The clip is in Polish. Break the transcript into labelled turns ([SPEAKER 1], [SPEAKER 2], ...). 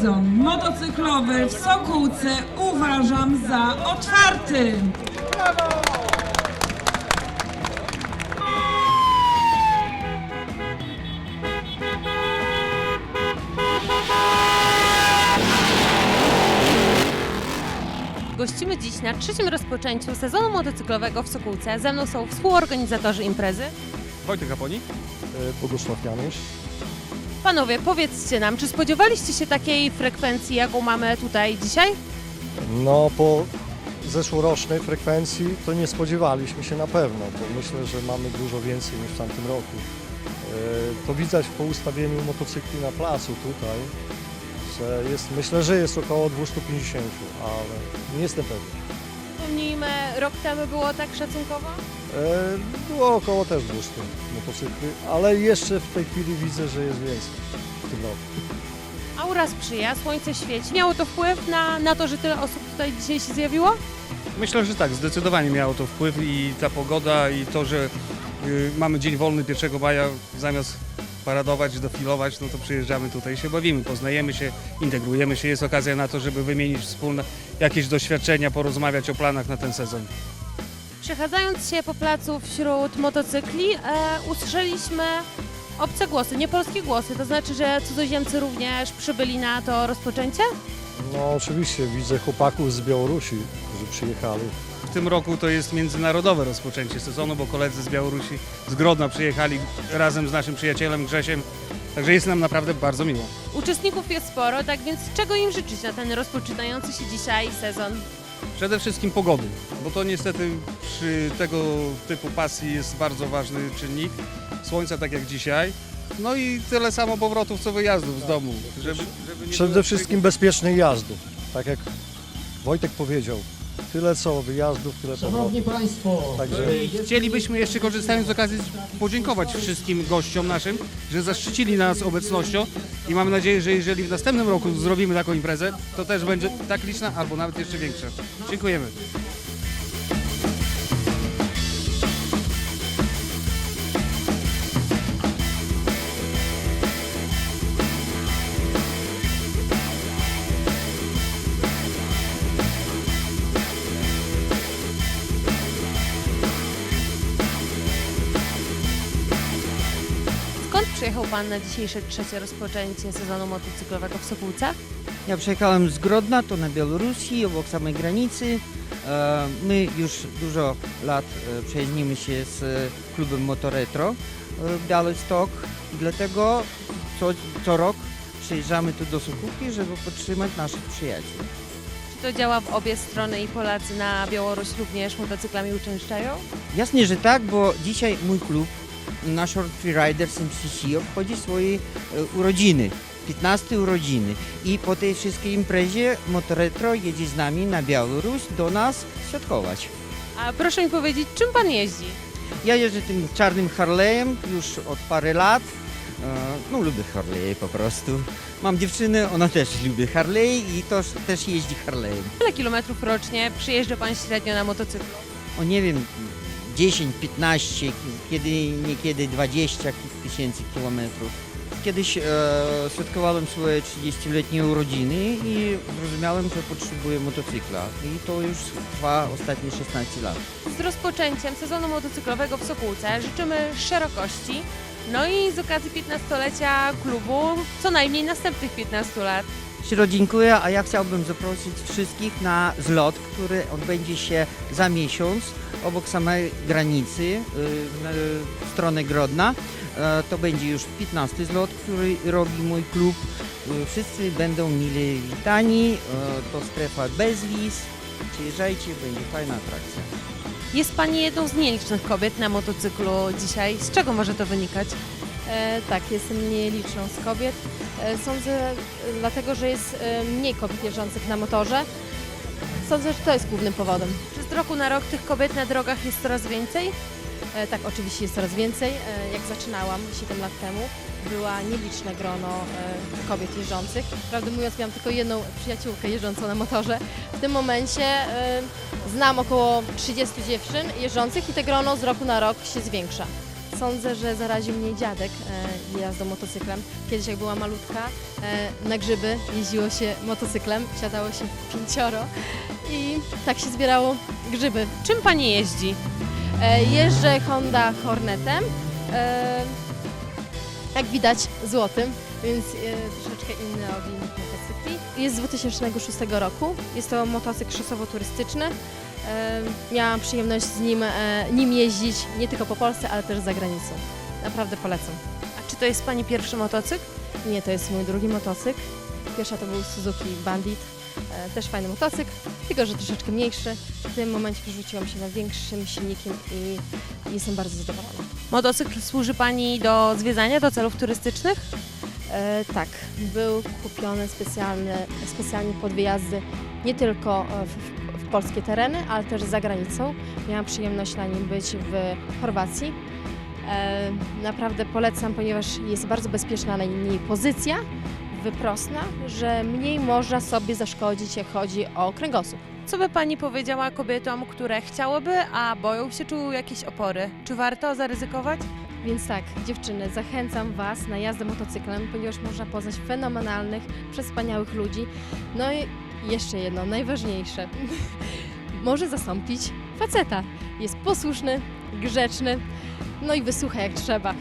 [SPEAKER 1] sezon motocyklowy w Sokółce uważam za otwarty.
[SPEAKER 2] Gościmy dziś na trzecim rozpoczęciu sezonu motocyklowego w Sokółce. Ze mną są współorganizatorzy imprezy.
[SPEAKER 3] Wojtek Aponi.
[SPEAKER 4] E, Bogusław Janusz.
[SPEAKER 2] Panowie, powiedzcie nam, czy spodziewaliście się takiej frekwencji, jaką mamy tutaj dzisiaj?
[SPEAKER 4] No po zeszłorocznej frekwencji to nie spodziewaliśmy się na pewno, bo myślę, że mamy dużo więcej niż w tamtym roku. E, To widać po ustawieniu motocykli na placu tutaj, że jest, myślę, że jest około 250, ale nie jestem pewien.
[SPEAKER 2] Wspomnijmy, rok temu było tak szacunkowo?
[SPEAKER 4] E, Było około też 200 motocykli, ale jeszcze w tej chwili widzę, że jest więcej w tym roku.
[SPEAKER 2] Aura sprzyja, słońce świeci. Miało to wpływ na, na to, że tyle osób tutaj dzisiaj się zjawiło?
[SPEAKER 3] Myślę, że tak, zdecydowanie miało to wpływ i ta pogoda i to, że y, mamy dzień wolny 1 maja, zamiast paradować, defilować, no to przyjeżdżamy tutaj, się bawimy, poznajemy się, integrujemy się. Jest okazja na to, żeby wymienić wspólne jakieś doświadczenia, porozmawiać o planach na ten sezon.
[SPEAKER 2] Przechadzając się po placu wśród motocykli, e, usłyszeliśmy obce głosy, nie polskie głosy. To znaczy, że cudzoziemcy również przybyli na to rozpoczęcie?
[SPEAKER 4] No oczywiście widzę chłopaków z Białorusi, którzy przyjechali.
[SPEAKER 3] W tym roku to jest międzynarodowe rozpoczęcie sezonu, bo koledzy z Białorusi, z Grodna przyjechali razem z naszym przyjacielem Grzesiem, także jest nam naprawdę bardzo miło.
[SPEAKER 2] Uczestników jest sporo, tak więc czego im życzyć na ten rozpoczynający się dzisiaj sezon?
[SPEAKER 3] Przede wszystkim pogody, bo to niestety przy tego typu pasji jest bardzo ważny czynnik. Słońca tak jak dzisiaj. No i tyle samo powrotów co wyjazdów z domu. Żeby, żeby nie
[SPEAKER 4] Przede
[SPEAKER 3] było
[SPEAKER 4] wszystkim bezpiecznej jazdy, tak jak Wojtek powiedział. Tyle co wyjazdów, tyle
[SPEAKER 5] Szanowni
[SPEAKER 4] powrotów.
[SPEAKER 5] Państwo,
[SPEAKER 4] Także
[SPEAKER 3] Chcielibyśmy jeszcze korzystając z okazji podziękować wszystkim gościom naszym, że zaszczycili nas obecnością i mamy nadzieję, że jeżeli w następnym roku zrobimy taką imprezę, to też będzie tak liczna albo nawet jeszcze większa. Dziękujemy.
[SPEAKER 2] Przyjechał Pan na dzisiejsze trzecie rozpoczęcie sezonu motocyklowego w Sokółce?
[SPEAKER 6] Ja przyjechałem z Grodna, to na Białorusi, obok samej granicy. E, My już dużo lat e, przyjaźnimy się z e, klubem Motoretro e, Białystok i dlatego co, co rok przyjeżdżamy tu do Sokółki, żeby podtrzymać naszych przyjaciół.
[SPEAKER 2] Czy to działa w obie strony i Polacy na Białoruś również motocyklami uczęszczają?
[SPEAKER 6] Jasnie, że tak, bo dzisiaj mój klub, nasz Short Free Riders MCC obchodzi swoje e, urodziny. 15 urodziny i po tej wszystkiej imprezie Motoretro jedzie z nami na Białoruś do nas świadkować.
[SPEAKER 2] A proszę mi powiedzieć, czym Pan jeździ?
[SPEAKER 6] Ja jeżdżę tym czarnym Harley'em już od parę lat. E, No lubię Harley'e po prostu. Mam dziewczynę, ona też lubi Harley i to, też jeździ Harley'em.
[SPEAKER 2] Ile kilometrów rocznie przyjeżdża Pan średnio na motocyklu?
[SPEAKER 6] O nie wiem, 10, 15, kiedy niekiedy 20 tysięcy kilometrów. Kiedyś e, świadkowałem swoje 30-letnie urodziny i zrozumiałem, że potrzebuję motocykla. I to już trwa ostatnie 16 lat.
[SPEAKER 2] Z rozpoczęciem sezonu motocyklowego w Sokółce życzymy szerokości, no i z okazji 15-lecia klubu co najmniej następnych 15 lat.
[SPEAKER 6] Szczerze dziękuję, a ja chciałbym zaprosić wszystkich na zlot, który odbędzie się za miesiąc obok samej granicy y, na- w stronę Grodna. E, To będzie już 15 zlot, który robi mój klub. Y, Wszyscy będą mile witani. E, To strefa bez wiz. Przyjeżdżajcie, będzie fajna atrakcja.
[SPEAKER 2] Jest Pani jedną z nielicznych kobiet na motocyklu dzisiaj. Z czego może to wynikać?
[SPEAKER 7] E, tak, jestem nieliczną z kobiet. E, sądzę, e, dlatego że jest e, mniej kobiet jeżdżących na motorze. Sądzę, że to jest głównym powodem.
[SPEAKER 2] Czy z roku na rok tych kobiet na drogach jest coraz więcej?
[SPEAKER 7] E, tak, oczywiście jest coraz więcej. E, jak zaczynałam 7 lat temu, była nieliczne grono e, kobiet jeżdżących. Prawdę mówiąc, miałam tylko jedną przyjaciółkę jeżdżącą na motorze. W tym momencie e, znam około 30 dziewczyn jeżdżących i te grono z roku na rok się zwiększa. Sądzę, że zaraził mnie dziadek e, jazdą motocyklem. Kiedyś jak była malutka, e, na grzyby jeździło się motocyklem, siadało się pięcioro i tak się zbierało grzyby.
[SPEAKER 2] Czym pani jeździ?
[SPEAKER 7] E, jeżdżę Honda Hornetem, e, jak widać złotym, więc e, troszeczkę inny od innych motocykli. Jest z 2006 roku, jest to motocykl szosowo-turystyczny. Miałam przyjemność z nim, e, nim jeździć nie tylko po Polsce, ale też za granicą. Naprawdę polecam.
[SPEAKER 2] A czy to jest pani pierwszy motocykl?
[SPEAKER 7] Nie, to jest mój drugi motocykl. Pierwsza to był Suzuki Bandit. E, też fajny motocykl, tylko że troszeczkę mniejszy. W tym momencie przerzuciłam się na większym silnikiem i jestem bardzo zadowolona.
[SPEAKER 2] Motocykl służy pani do zwiedzania, do celów turystycznych?
[SPEAKER 7] E, tak, był kupiony specjalny, specjalnie pod wyjazdy nie tylko e, w polskie tereny, ale też za granicą. Miałam przyjemność na nim być w Chorwacji. E, naprawdę polecam, ponieważ jest bardzo bezpieczna na niej pozycja, wyprostna, że mniej można sobie zaszkodzić, jak chodzi o kręgosłup.
[SPEAKER 2] Co by pani powiedziała kobietom, które chciałyby, a boją się, czują jakieś opory? Czy warto zaryzykować?
[SPEAKER 7] Więc tak, dziewczyny, zachęcam Was na jazdę motocyklem, ponieważ można poznać fenomenalnych, przespaniałych ludzi. No i jeszcze jedno, najważniejsze. Może zastąpić faceta. Jest posłuszny, grzeczny, no i wysłucha jak trzeba.